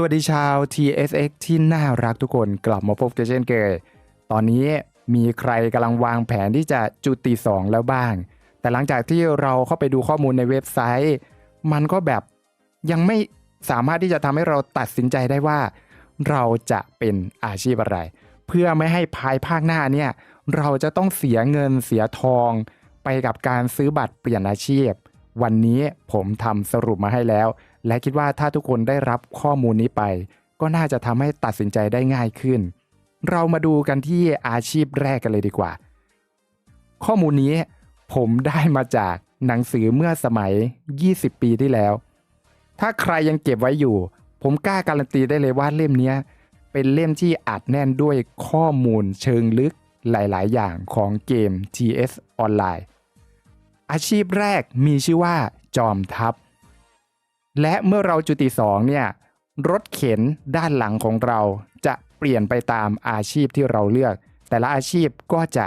สวัสดีชาว TSX ที่น่ารักทุกคนกลับมาพบกันเช่นเคยตอนนี้มีใครกำลังวางแผนที่จะจุติสองแล้วบ้าง แต่หลังจากที่เราเข้าไปดูข้อมูลในเว็บไซต์ มันก็แบบยังไม่สามารถที่จะทำให้เราตัดสินใจได้ว่า เราจะเป็นอาชีพอะไร เพื่อไม่ให้ภายภาคหน้าเนี่ยเราจะต้องเสียเงินเสียทอง ไปกับการซื้อบัตรเปลี่ยนอาชีพ วันนี้ผมทำสรุปมาให้แล้ว และคิดว่าถ้าทุกคนได้รับข้อมูลนี้ไป ก็น่าจะทำให้ตัดสินใจได้ง่ายขึ้น เรามาดูกันที่อาชีพแรกกันเลยดีกว่า ข้อมูลนี้ผมได้มาจากหนังสือเมื่อสมัย 20 ปีที่แล้ว ถ้าใครยังเก็บไว้อยู่ ผมกล้าการันตีได้เลยว่าเล่มนี้เป็นเล่มที่อัดแน่นด้วยข้อมูลเชิงลึกหลาย ๆ อย่างของเกม TS ออนไลน์ อาชีพแรกมีชื่อว่าจอมทัพ และเมื่อเราจุติสองเนี่ยรถเข็นด้านหลังของเราจะเปลี่ยนไปตามอาชีพที่เราเลือก แต่ละอาชีพก็จะ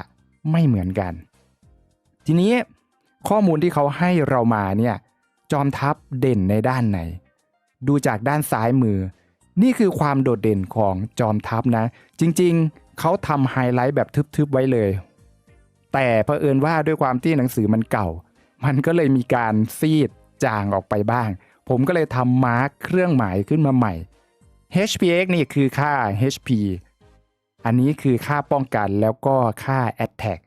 ไม่เหมือนกัน ทีนี้ข้อมูลที่เขาให้เรามาเนี่ยจอมทัพเด่นในด้านไหน ดูจากด้านซ้ายมือ นี่คือความโดดเด่นของจอมทัพนะ จริงๆ เขาทำไฮไลท์แบบทึบๆไว้เลย แต่เผอิญว่าด้วยความที่หนังสือมันเก่า มันก็เลยมีการซีดจางออกไปบ้าง ผมก็เลยทำมาร์คเครื่องหมายขึ้นมาใหม่ HPX นี่คือค่า HP อันนี้คือค่าป้องกันแล้วก็ค่า Attack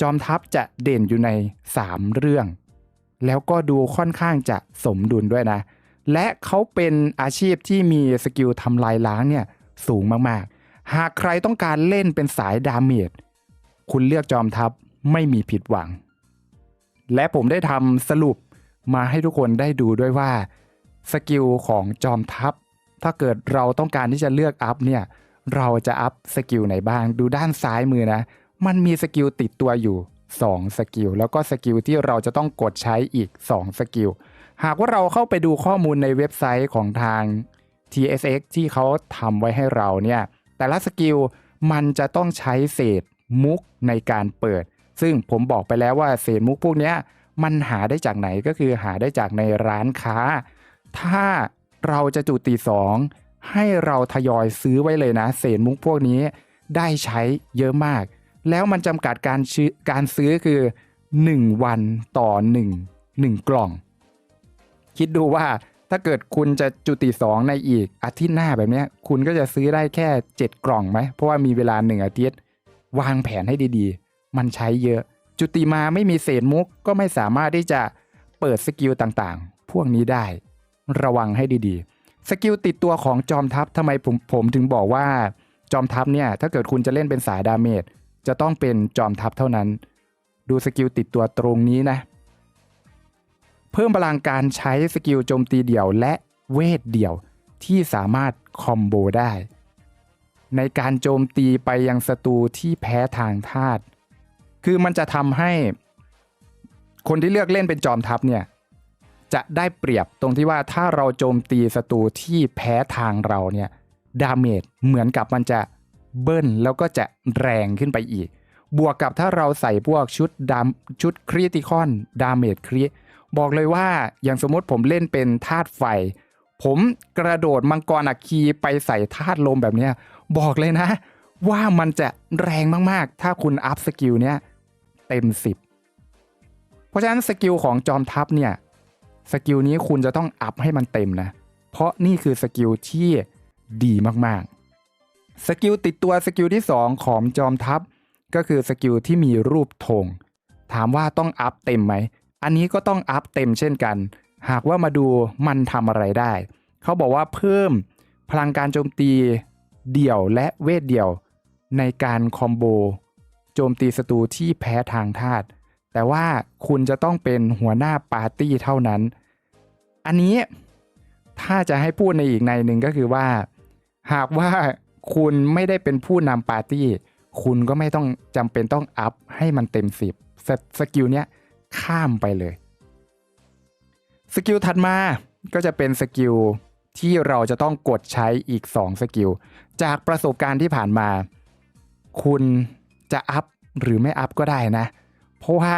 จอมทัพจะเด่นอยู่ใน 3 เรื่อง แล้วก็ดูค่อนข้างจะสมดุลด้วยนะ และเขาเป็นอาชีพที่มีสกิลทำลายล้างเนี่ยสูงมากๆ หากใครต้องการเล่นเป็นสายดาเมจคุณเลือกจอมทัพไม่มีผิดหวัง และผมได้ทำสรุป มาให้ทุกคนได้ดูด้วยว่าสกิลของจอมทัพ ถ้าเกิดเราต้องการที่จะเลือกอัพเนี่ยเราจะอัพสกิลไหนบ้าง ดูด้านซ้ายมือนะ มันมีสกิลติดตัวอยู่ 2 สกิล แล้วก็สกิลที่เราจะต้องกดใช้อีก 2 สกิล หากว่าเราเข้าไปดูข้อมูลในเว็บไซต์ของทาง TSX ที่เขาทำไว้ให้เราเนี่ย แต่ละสกิลมันจะต้องใช้เศษมุกในการเปิด ซึ่งผมบอกไปแล้วว่าเศษมุกพวกนี้ มันหาได้จากไหนก็คือหาได้จากในร้านค้า ถ้าเราจะจุติสองให้เราทยอยซื้อไว้เลยนะ เศษมุกพวกนี้ได้ใช้เยอะมาก แล้วมันจำกัดการซื้อการซื้อคือ 1 วันต่อ 1 1 กล่อง คิดดูว่าถ้าเกิดคุณจะจุติสองในอีกอาทิตย์หน้าแบบนี้คุณก็จะซื้อได้แค่ 7 กล่องไหม เพราะว่ามีเวลา 1 อาทิตย์ วางแผนให้ดีๆ มันใช้เยอะ จุติมาไม่มีเศษมุกก็ไม่สามารถที่จะเปิดสกิลต่างๆ พวกนี้ได้ระวังให้ดีๆ สกิลติดตัวของจอมทัพทำไมผมผมถึงบอกว่าจอมทัพเนี่ยถ้าเกิดคุณจะเล่นเป็นสายดาเมจจะต้องเป็นจอมทัพเท่านั้น ดูสกิลติดตัวตรงนี้นะ เพิ่มพลังการใช้สกิลโจมตีเดี่ยวและเวทเดี่ยวที่สามารถคอมโบได้ ในการโจมตีไปยังศัตรูที่แพ้ทางธาตุ คือมันจะทำให้ คนที่เลือกเล่นเป็นจอมทัพเนี่ยจะได้เปรียบตรงที่ว่าถ้าเราโจมตีศัตรูที่แพ้ทางเราเนี่ยดาเมจเหมือนกับมันจะเบิ้ลแล้วก็จะแรงขึ้นไปอีก บวกกับถ้าเราใส่พวกชุดดามชุดคริติคอนดาเมจคริบอกเลยว่าอย่างสมมติผมเล่นเป็นธาตุไฟ ผมกระโดดมังกรอัคคีไปใส่ธาตุลมแบบเนี้ยบอกเลยนะ ว่ามันจะแรงมากๆ ถ้าคุณอัพสกิลเนี้ย เต็ม 10 เพราะฉะนั้นสกิลของจอมทัพเนี่ยสกิลนี้คุณจะต้องอัพให้มันเต็มนะ เพราะนี่คือสกิลที่ดีมากๆ สกิลติดตัวสกิลที่ 2 ของจอมทัพ ก็คือสกิลที่มีรูปธงถามว่าต้องอัพเต็มไหม อันนี้ก็ต้องอัพเต็มเช่นกัน หากว่ามาดูมันทำอะไรได้ เขาบอกว่าเพิ่มพลังการโจมตีเดี่ยวและเวทเดี่ยวในการคอมโบ จมตีศัตรูที่แพ้ทางธาตุแต่ว่าคุณจะต้องเป็นหัวหน้าปาร์ตี้เท่านั้น อันนี้ถ้าจะให้พูดในอีกในหนึ่งก็คือว่า หากว่าคุณไม่ได้เป็นผู้นำปาร์ตี้ คุณก็ไม่ต้องจำเป็นต้องอัพให้มันเต็มสิบสสกิลเนี้ยข้ามไปเลย สกิลถัดมาก็จะเป็นสกิลที่เราจะต้องกดใช้อีก 2 สกิล จากประสบการณ์ที่ผ่านมา คุณ จะอัพหรือไม่อัพก็ได้นะ เพราะว่า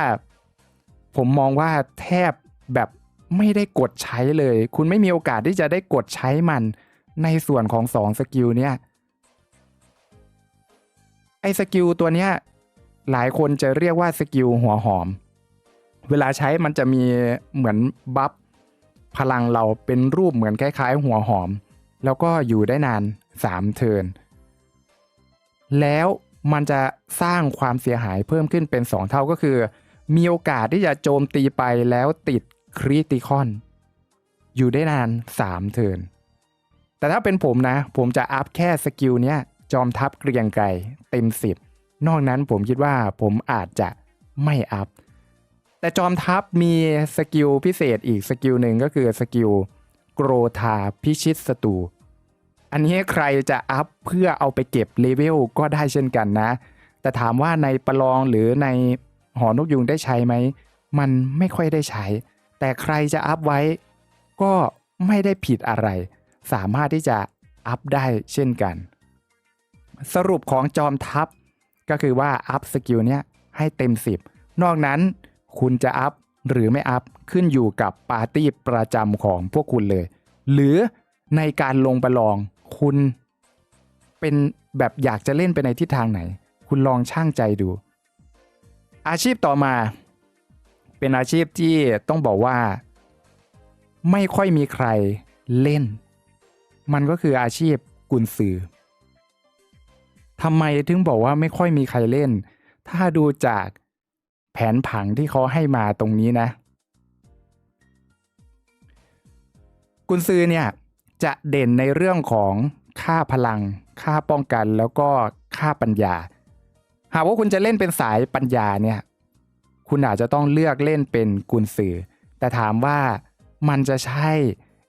ผมมองว่าแทบแบบไม่ได้กดใช้เลย คุณไม่มีโอกาสที่จะได้กดใช้มันในส่วนของ2สกิลเนี่ยไอ้สกิลตัวเนี้ยหลายคนจะเรียกว่าสกิลหัวหอม เวลาใช้มันจะมีเหมือนบัฟพลังเราเป็นรูปเหมือนคล้ายๆ หัวหอม แล้วก็อยู่ได้นาน 3 เทิร์นแล้ว มันจะสร้างความเสียหายเพิ่มขึ้นเป็น 2 เท่าก็คือ มีโอกาสที่จะโจมตีไปแล้วติดคริติคอน อยู่ได้นาน 3 เทิร์นแต่ถ้าเป็นผมนะ ผมจะอัพแค่สกิลเนี้ยจอมทัพเกรียงไกรเต็ม 10 นอกนั้นผมคิดว่าผมอาจจะไม่อัพ แต่จอมทัพมีสกิลพิเศษอีกสกิลหนึ่งก็คือสกิลโกรธาพิชิตศัตรู อันนี้ใครจะอัพเพื่อเอาไปเก็บเลเวลก็ได้เช่นกันนะ แต่ถามว่าในประลองหรือในหอนกยุงได้ใช้ไหม มันไม่ค่อยได้ใช้ แต่ใครจะอัพไว้ก็ไม่ได้ผิดอะไร สามารถที่จะอัพได้เช่นกัน สรุปของจอมทัพ ก็คือว่าอัพสกิลเนี้ยให้เต็ม 10 นอกนั้นคุณจะอัพหรือไม่อัพขึ้นอยู่กับปาร์ตี้ประจำของพวกคุณเลย หรือในการลงประลอง คุณเป็นแบบอยากจะเล่นไปในทิศทางไหน คุณลองช่างใจดู อาชีพต่อมา เป็นอาชีพที่ต้องบอกว่า ไม่ค่อยมีใครเล่น มันก็คืออาชีพกุนซือทำไมถึงบอกว่าไม่ค่อยมีใครเล่น ถ้าดูจากแผนผังที่เขาให้มาตรงนี้นะ กุนซือเนี่ย จะเด่นในเรื่องของค่าพลัง ค่าป้องกันแล้วก็ค่าปัญญา หากว่าคุณจะเล่นเป็นสายปัญญาเนี่ย คุณอาจจะต้องเลือกเล่นเป็นกุนซือ แต่ถามว่ามันจะใช่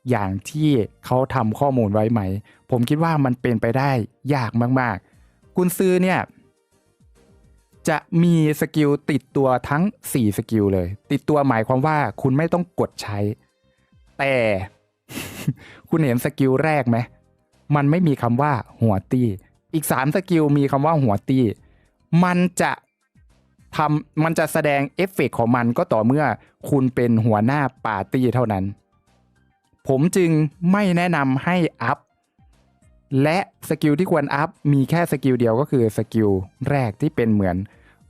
อย่างที่เขาทำข้อมูลไว้ไหม ผมคิดว่ามันเป็นไปได้ยากมาก ๆ กุนซือเนี่ย จะมีสกิลติดตัวทั้ง 4 สกิลเลย ติดตัวหมายความว่าคุณไม่ต้องกดใช้ แต่ คุณเห็นสกิลแรกไหมมันไม่มีคำว่าหัวตี้ อีก 3 สกิลมีคำว่าหัวตี้ มันจะทำมันจะแสดงเอฟเฟกต์ของมันก็ต่อเมื่อคุณเป็นหัวหน้าปาร์ตี้เท่านั้น ผมจึงไม่แนะนำให้อัพ และสกิลที่ควรอัพมีแค่สกิลเดียวก็คือสกิลแรกที่เป็นเหมือน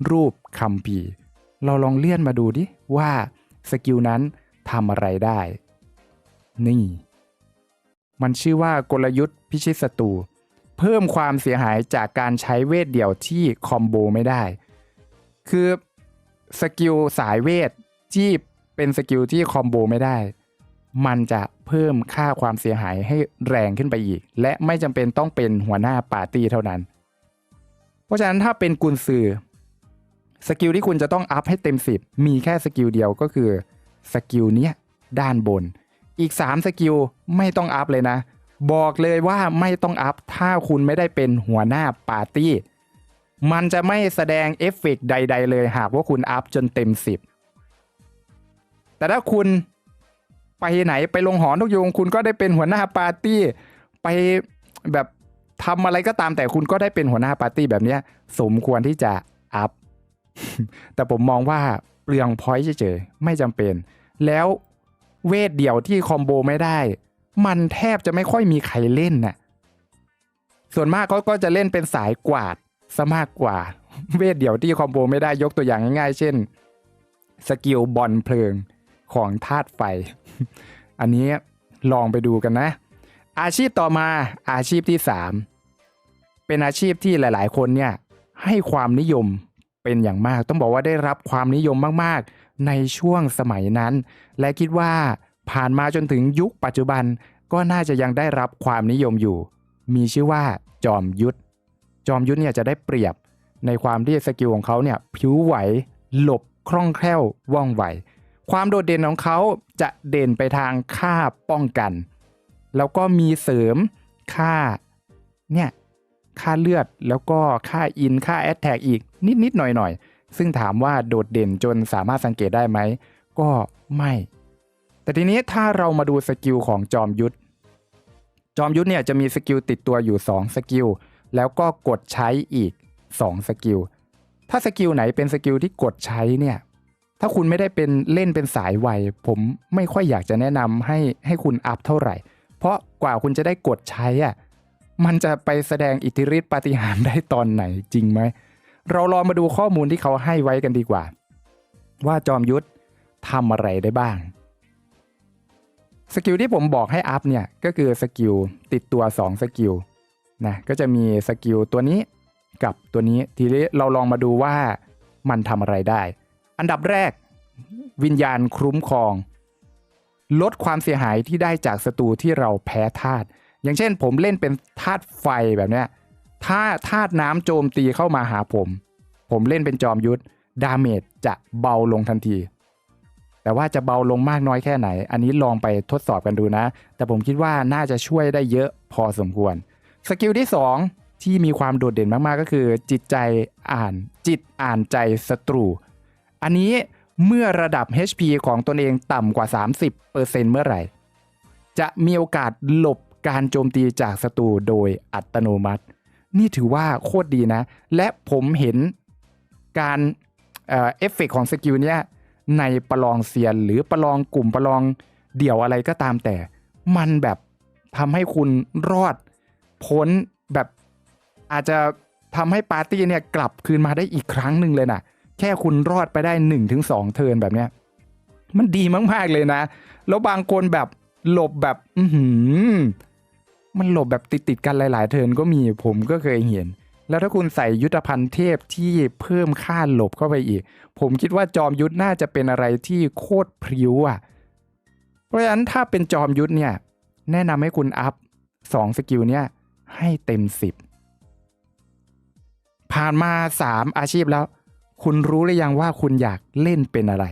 รูปคัมภีเราลองเลื่อนมาดูดิว่าสกิลนั้นทำอะไรได้ นี่ มันชื่อว่ากลยุทธ์พิชิตศัตรูเพิ่มความเสียหายจากการใช้เวทเดี่ยวที่คอมโบไม่ได้ คือสกิลสายเวทที่เป็นสกิลที่คอมโบไม่ได้ มันจะเพิ่มค่าความเสียหายให้แรงขึ้นไปอีก และไม่จำเป็นต้องเป็นหัวหน้าปาร์ตี้เท่านั้น เพราะฉะนั้นถ้าเป็นกุนซือสกิลที่คุณจะต้องอัพให้เต็ม 10 มีแค่สกิลเดียวก็คือสกิลเนี้ยด้านบน อีก 3 สกิลไม่ต้องอัพเลยนะ บอกเลยว่าไม่ต้องอัพถ้าคุณไม่ได้เป็นหัวหน้าปาร์ตี้ มันจะไม่แสดงเอฟเฟกต์ใด ๆ เลยหากว่าคุณอัพจนเต็ม 10 แต่ถ้าคุณไปไหนไปลงหอนกยุงคุณก็ได้เป็นหัวหน้าปาร์ตี้ ไปแบบทำอะไรก็ตามแต่คุณก็ได้เป็นหัวหน้าปาร์ตี้แบบนี้สมควรที่จะอัพแต่ผมมองว่าเปลืองพอยต์เฉยๆไม่จำเป็น แล้ว เวทเดี่ยวที่คอมโบไม่ได้ มันแทบจะไม่ค่อยมีใครเล่นน่ะ ส่วนมากเขาก็จะเล่นเป็นสายกวาดซะมากกว่า เวทเดี่ยวที่คอมโบไม่ได้ยกตัวอย่างง่ายๆ เช่น สกิลบอลเพลิงของธาตุไฟ อันนี้ลองไปดูกันนะ อาชีพต่อมาอาชีพที่ 3 เป็นอาชีพที่หลายๆ คนเนี่ยให้ความนิยมเป็นอย่างมาก ต้องบอกว่าได้รับความนิยมมากๆ ในช่วงสมัยนั้น และคิดว่าผ่านมาจนถึงยุคปัจจุบันก็น่าจะยังได้รับความนิยมอยู่ มีชื่อว่าจอมยุทธจอมยุทธเนี่ยจะได้เปรียบในความที่สกิลของเขาเนี่ยผิวไหว หลบคล่องแคล่วว่องไว ความโดดเด่นของเขาจะเด่นไปทางค่าป้องกัน แล้วก็มีเสริมค่าเนี่ยค่าเลือดแล้วก็ค่าอินค่าแอตแทกอีกนิดๆหน่อยๆ ซึ่งถามว่าโดดเด่นจนสามารถสังเกตได้ไหม ก็ไม่ แต่ทีนี้ถ้าเรามาดูสกิลของจอมยุทธ จอมยุทธเนี่ยจะมีสกิลติดตัวอยู่ 2 สกิล แล้วก็กดใช้อีก 2 สกิล ถ้าสกิลไหนเป็นสกิลที่กดใช้เนี่ย ถ้าคุณไม่ได้เป็นเล่นเป็นสายไวผมไม่ค่อยอยากจะแนะนำให้ให้คุณอัพเท่าไหร่ เพราะกว่าคุณจะได้กดใช้อะมันจะไปแสดงอิทธิฤทธิปาฏิหาริย์ได้ตอนไหนจริงไหม เราลองมาดูข้อมูลที่เขาให้ไว้กันดีกว่า ว่าจอมยุทธทำอะไรได้บ้างสกิลที่ผมบอกให้อัพเนี่ยก็คือสกิลติดตัว 2 สกิลนะก็จะมีสกิลตัวนี้กับตัวนี้ทีนี้เราลองมาดูว่ามันทำอะไรได้ อันดับแรก วิญญาณคุ้มครอง ลดความเสียหายที่ได้จากศัตรูที่เราแพ้ธาตุอย่างเช่นผมเล่นเป็นธาตุไฟแบบเนี้ย ถ้าธาตุน้ำโจมตีเข้ามาหาผม ผมเล่นเป็นจอมยุทธดาเมจจะเบาลงทันที แต่ว่าจะเบาลงมากน้อยแค่ไหน อันนี้ลองไปทดสอบกันดูนะ แต่ผมคิดว่าน่าจะช่วยได้เยอะพอสมควร สกิลที่ 2 ที่มีความโดดเด่นมาก ๆ ก็คือ จิตใจอ่านจิตอ่านใจศัตรู อันนี้เมื่อระดับ HP ของตนเองต่ำกว่า 30%เมื่อไหร่ จะมีโอกาสหลบการโจมตีจากศัตรูโดยอัตโนมัติ นี่ถือว่าโคตรดีนะ และผมเห็นการเอฟเฟกต์ของสกิลเนี้ยในประลองเซียน หรือประลองกลุ่มประลองเดี่ยวอะไรก็ตามแต่ มันแบบทำให้คุณรอดพ้นแบบอาจจะทำให้ปาร์ตี้เนี่ยกลับคืนมาได้อีกครั้งหนึ่งเลยนะแค่คุณรอดไปได้ 1-2 เทินแบบเนี้ยมันดีมาก ๆ เลยนะ แล้วบางคนแบบหลบแบบ อือหือ มันหลบแบบติดๆกันหลาย ๆ เทิร์นก็มีผมก็เคยเห็น แล้วถ้าคุณใส่ยุทธภัณฑ์เทพที่เพิ่มค่าหลบเข้าไปอีก ผมคิดว่าจอมยุทธน่าจะเป็นอะไรที่โคตรพริ้วอะ เพราะฉะนั้นถ้าเป็นจอมยุทธเนี่ย แนะนำให้คุณอัพ2สกิลเนี่ยให้เต็ม 10 ผ่านมา 3 อาชีพแล้ว คุณรู้หรือยังว่าคุณอยากเล่นเป็นอะไร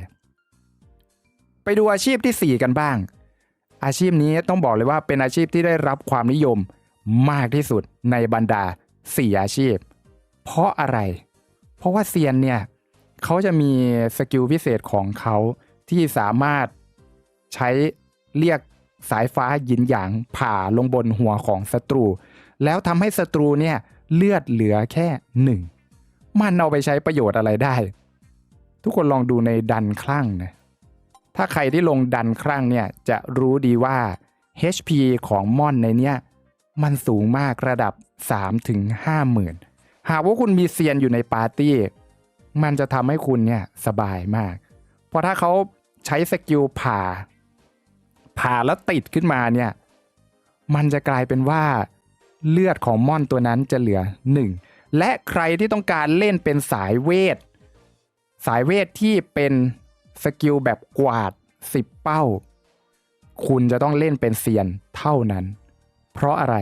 ไปดูอาชีพทีสี่4 กันบ้าง อาชีพนี้ต้องบอกเลยว่าเป็นอาชีพที่ได้รับความนิยมมากที่สุดในบรรดา 4 อาชีพ เพราะอะไร เพราะว่าเซียนเนี่ยเขาจะมีสกิลพิเศษของเขาที่สามารถใช้เรียกสายฟ้ายินหยางผ่าลงบนหัวของศัตรู แล้วทำให้ศัตรูเนี่ยเลือดเหลือแค่หนึ่งมันเอาไปใช้ประโยชน์อะไรได้ ทุกคนลองดูในดันคลั่งนะ ถ้าใครที่ลงดันครั้งเนี่ยจะรู้ดีว่า HP ของม่อนในเนี้ยมันสูงมากระดับ 3 ถึง 5 หมื่น หากว่าคุณมีเซียนอยู่ในปาร์ตี้ มันจะทำให้คุณเนี่ยสบายมาก เพราะถ้าเขาใช้สกิลผ่า ผ่าแล้วติดขึ้นมาเนี่ย มันจะกลายเป็นว่าเลือดของม่อนตัวนั้นจะเหลือ 1 และใครที่ต้องการเล่นเป็นสายเวท สายเวทที่เป็น สกิลแบบกวาด 10 เป้า คุณจะต้องเล่นเป็นเซียนเท่านั้น เพราะอะไร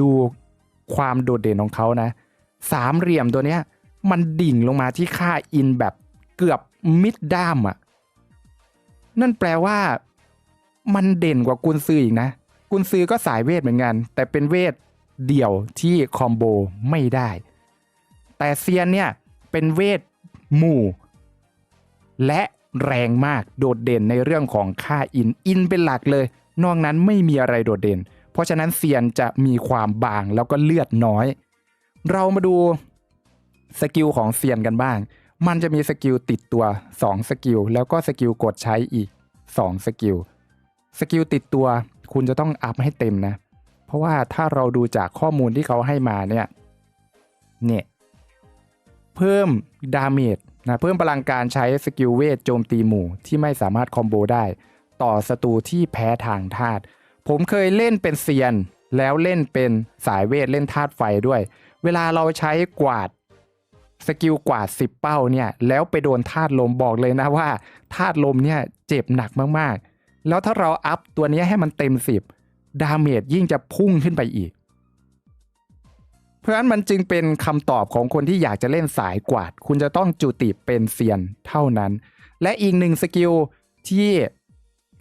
ดูความโดดเด่นของเขานะ สามเหลี่ยมตัวเนี้ย มันดิ่งลงมาที่ค่าอินแบบเกือบมิดด้ามอะ่ะนั่นแปลว่ามันเด่นกว่ากุนซืออีกนะ กุนซือก็สายเวทเหมือนกัน แต่เป็นเวทเดี่ยวที่คอมโบไม่ได้ แต่เซียนเนี่ยเป็นเวทหมู่ และแรงมากโดดเด่นในเรื่องของค่าอินอินเป็นหลักเลย นอกนั้นไม่มีอะไรโดดเด่น เพราะฉะนั้นเซียนจะมีความบางแล้วก็เลือดน้อย เรามาดูสกิลของเซียนกันบ้าง มันจะมีสกิลติดตัว 2 สกิล แล้วก็สกิลกดใช้อีก 2 สกิล สกิลติดตัวคุณจะต้องอัพให้เต็มนะ เพราะว่าถ้าเราดูจากข้อมูลที่เขาให้มาเนี่ย เนี่ย เพิ่มดาเมจ นะเพิ่มพลังการใช้สกิลเวทโจมตีหมู่ที่ไม่สามารถคอมโบได้ ต่อศัตรูที่แพ้ทางธาตุผมเคยเล่นเป็นเซียน แล้วเล่นเป็นสายเวทเล่นธาตุไฟด้วย เวลาเราใช้กวาดสกิลกวาด 10 เป้าเนี่ยแล้วไปโดนธาตุลมบอกเลยนะว่าธาตุลมเนี่ยเจ็บหนักมากๆ แล้วถ้าเราอัพตัวนี้ให้มันเต็ม 10 ดาเมจยิ่งจะพุ่งขึ้นไปอีก ราะฉะนั้นมันจึงเป็นคำตอบของคนที่อยากจะเล่นสายกวาด คุณจะต้องจุติเป็นเซียนเท่านั้น และอีกหนึ่งสกิลที่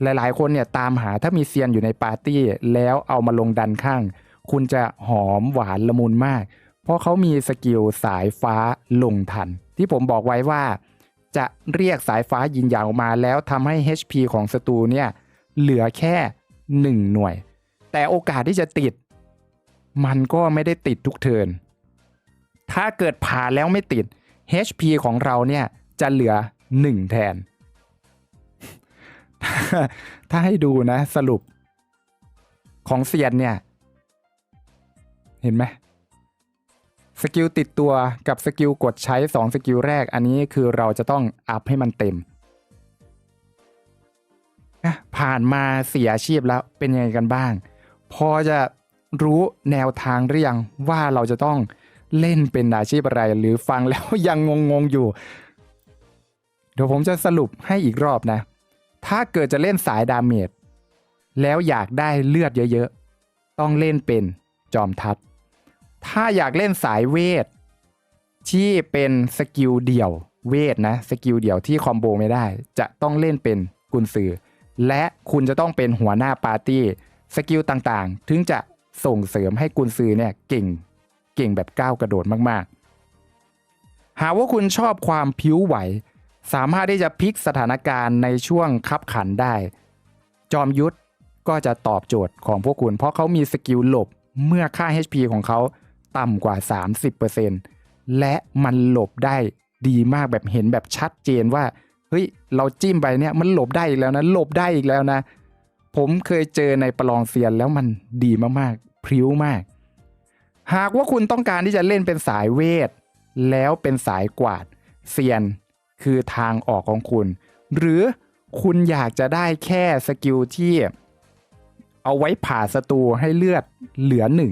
หลาย ๆ คนเนี่ยตามหาถ้ามีเซียนอยู่ในปาร์ตี้ แล้วเอามาลงดันข้าง คุณจะหอมหวานละมุนมาก เพราะเขามีสกิลสายฟ้าลงทัน ที่ผมบอกไว้ว่า จะเรียกสายฟ้ายินยางออกมาแล้วทำให้ HP ของศัตรูเนี่ยเหลือแค่ 1 หน่วย แต่โอกาสที่จะติด มันก็ไม่ได้ติดทุกเทิร์นถ้าเกิดผ่านแล้วไม่ติด HP ของเราเนี่ยจะเหลือ 1 แทน ถ้าให้ดูนะสรุป ของเซียนเนี่ย เห็นไหมสกิลติดตัวกับสกิลกดใช้ 2 สกิลแรก อันนี้คือเราจะต้องอัพให้มันเต็มผ่านมาเสียอาชีพแล้วเป็นยังไงกันบ้าง พอจะ รู้แนวทางหรือยังว่าเราจะต้องเล่นเป็นอาชีพอะไร หรือฟังแล้วยังงงๆอยู่ เดี๋ยวผมจะสรุปให้อีกรอบนะ ถ้าเกิดจะเล่นสายดาเมจแล้วอยากได้เลือดเยอะๆ ต้องเล่นเป็นจอมทัพถ้าอยากเล่นสายเวท ที่เป็นสกิลเดี่ยวเวทนะสกิลเดี่ยวที่คอมโบไม่ได้ จะต้องเล่นเป็นกุนซือและคุณจะต้องเป็นหัวหน้าปาร์ตี้สกิลต่างๆ ถึงจะ ส่งเสริมให้กุนซือเนี่ยเก่งเก่งแบบก้าวกระโดดมากๆ หากว่าคุณชอบความผิวไหว สามารถที่จะพลิกสถานการณ์ในช่วงคับขันได้ จอมยุทธก็จะตอบโจทย์ของพวกคุณ เพราะเขามีสกิลหลบเมื่อค่า HP ของเขาต่ำกว่า 30%และมันหลบได้ดีมากแบบเห็นแบบชัดเจนว่าเฮ้ยเราจิ้มไปเนี่ยมันหลบได้อีกแล้วนะหลบได้อีกแล้วนะ ผมเคยเจอในประลองเซียนแล้วมันดีมากๆ พริ้วมาก หากว่าคุณต้องการที่จะเล่นเป็นสายเวท แล้วเป็นสายกวาดเซียน คือทางออกของคุณ หรือคุณอยากจะได้แค่สกิลที่ เอาไว้ผ่าศัตรูให้เลือดเหลือหนึ่ง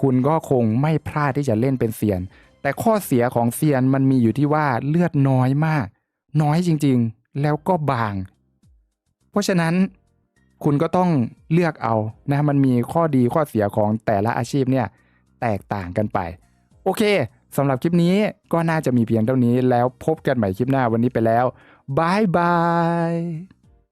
คุณก็คงไม่พลาดที่จะเล่นเป็นเซียน แต่ข้อเสียของเซียนมันมีอยู่ที่ว่าเลือดน้อยมาก น้อยจริงๆ แล้วก็บาง เพราะฉะนั้น คุณก็ต้องเลือกเอานะมันมีข้อดีข้อเสียของแต่ละอาชีพเนี่ยแตกต่างกันไป โอเคสำหรับคลิปนี้ก็น่าจะมีเพียงเท่านี้แล้วพบกันใหม่คลิปหน้าวันนี้ไปแล้วบายบาย